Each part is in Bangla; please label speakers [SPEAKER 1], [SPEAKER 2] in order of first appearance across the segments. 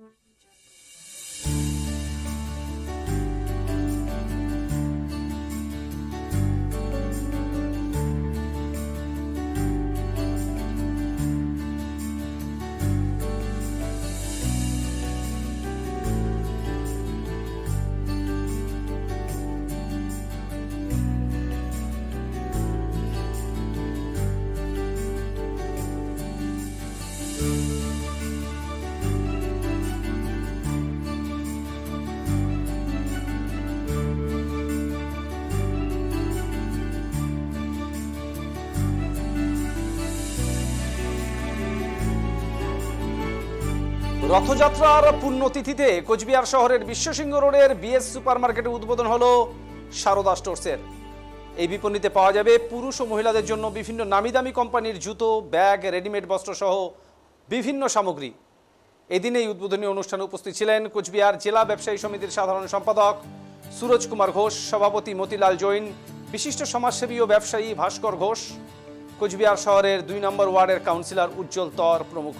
[SPEAKER 1] Mm-hmm. রথযাত্রার পুণ্যতিথিতে কোচবিহার শহরের বিশ্বসিংহ রোডের বিএস সুপারমার্কেটে উদ্বোধন হলো সারদা স্টোর্সের। এই বিপণিতে পাওয়া যাবে পুরুষ ও মহিলাদের জন্য বিভিন্ন নামি দামি কোম্পানির জুতো, ব্যাগ, রেডিমেড বস্ত্র সহ বিভিন্ন সামগ্রী। এদিন এই উদ্বোধনী অনুষ্ঠানে উপস্থিত ছিলেন কোচবিহার জেলা ব্যবসায়ী সমিতির সাধারণ সম্পাদক সুরজ কুমার ঘোষ, সভাপতি মতিলাল জৈন, বিশিষ্ট সমাজসেবী ও ব্যবসায়ী ভাস্কর ঘোষ। কোচবিহার শহরের দুই নম্বর ওয়ার্ডের কাউন্সিলর উজ্জ্বল তর প্রমুখ।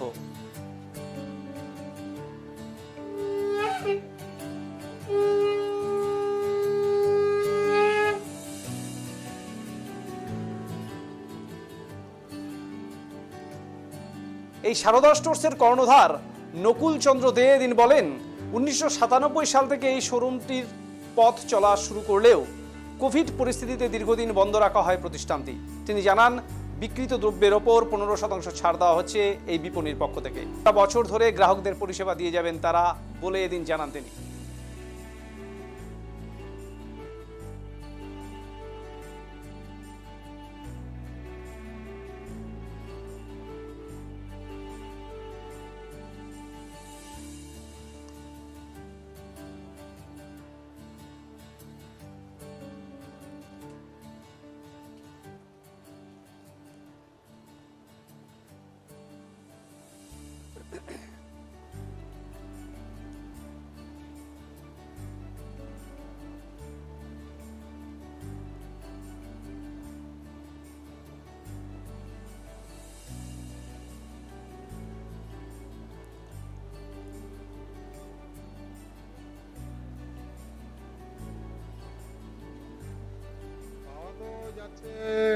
[SPEAKER 1] এই সারদা স্টোর্সের কর্ণধার নকুল চন্দ্র দে দিন বলেন, উনিশশো সাতানব্বই সাল থেকে এই শোরুমটির পথ চলা শুরু করলেও কোভিড পরিস্থিতিতে দীর্ঘদিন বন্ধ রাখা হয় প্রতিষ্ঠানটি। তিনি জানান, বিক্রিত দ্রব্যের ওপর পনেরো শতাংশ ছাড় দেওয়া হচ্ছে এই বিপণির পক্ষ থেকে। বছর ধরে গ্রাহকদের পরিষেবা দিয়ে যাবেন তারা বলে এদিন জানান তিনি।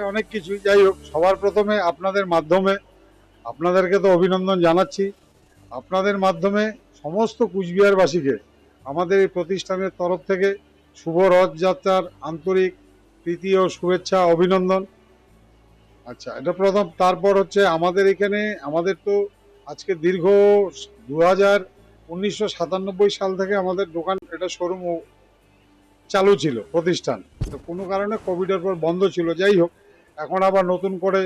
[SPEAKER 2] অনেক কিছু। যাই হোক, সবার প্রথমে আপনাদের মাধ্যমে আপনাদেরকে তো অভিনন্দন জানাচ্ছি। আপনাদের মাধ্যমে সমস্ত কুচবিহারবাসীকে আমাদের এই প্রতিষ্ঠানের তরফ থেকে শুভ রথযাত্রার আন্তরিক প্রীতি ও শুভেচ্ছা, অভিনন্দন। আচ্ছা এটা প্রথম। তারপর হচ্ছে আমাদের এখানে, আমাদের তো আজকে দীর্ঘ দু হাজার সাল থেকে আমাদের দোকান, এটা শোরুম চালু ছিল, প্রতিষ্ঠান। তো কোনো কারণে কোভিডের পর বন্ধ ছিল, যাই হোক, এখন আবার নতুন করে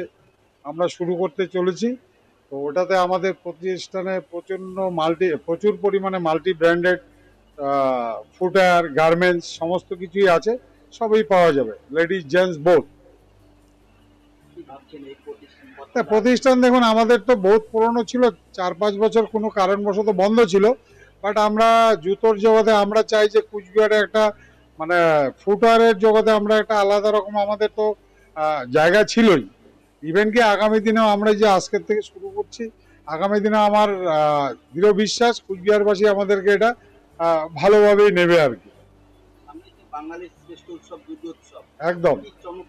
[SPEAKER 2] আমরা শুরু করতে চলেছি। তো ওটাতে আমাদের প্রতিষ্ঠানে প্রচণ্ড মাল্টি, প্রচুর পরিমাণে মাল্টি ব্র্যান্ডেড ফুটওয়্যার, গার্মেন্টস, সমস্ত কিছুই আছে, সবই পাওয়া যাবে। Ladies, gents, both. তা প্রতিষ্ঠান দেখুন, আমাদের তো বহুত পুরনো ছিল, চার পাঁচ বছর কোনো কারণবশত বন্ধ ছিল, বাট আমরা জুতোর জগতে আমরা চাই যে কুচবিহারে একটা মানে ফুটওয়ারের জগতে আমরা একটা আলাদা রকম আমাদের তো জায়গা ছিলই। ইভেন কি আগামী দিনেও আমরা যে আজকের থেকে শুরু করছি আগামী দিনে আমার দৃঢ় বিশ্বাস কুচবিহারবাসী আমাদেরকে এটা ভালোভাবেই নেবে আর কি। একদম।
[SPEAKER 3] চমক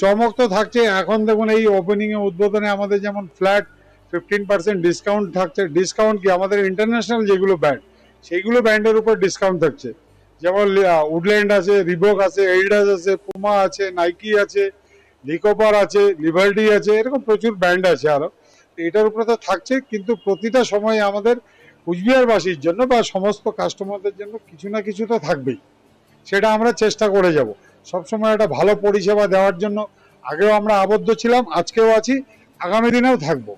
[SPEAKER 2] চমক তো থাকছে এখন দেখুন এই ওপেনিং এ উদ্বোধনে আমাদের যেমন ফ্ল্যাট ফিফটিন পার্সেন্ট ডিসকাউন্ট থাকছে। ডিসকাউন্ট কি? আমাদের ইন্টারন্যাশনাল যেগুলো ব্যান্ড সেইগুলো ব্যান্ডের উপর ডিসকাউন্ট থাকছে। যেমন উডল্যান্ড আছে রিবক আছে এইডাস আছে পুমা আছে নাইকি আছে লিকোপার আছে লিবার্টি আছে, এরকম প্রচুর ব্যান্ড আছে আরও। তো এটার উপরে তো থাকছে, কিন্তু প্রতিটা সময় আমাদের কুচবিহারবাসীর জন্য বা সমস্ত কাস্টমারদের জন্য কিছু না কিছু তো থাকবেই। সেটা আমরা চেষ্টা করে যাব। সবসময় একটা ভালো পরিষেবা দেওয়ার জন্য আগেও আমরা আবদ্ধ ছিলাম, আজকেও আছি, আগামী দিনেও থাকব।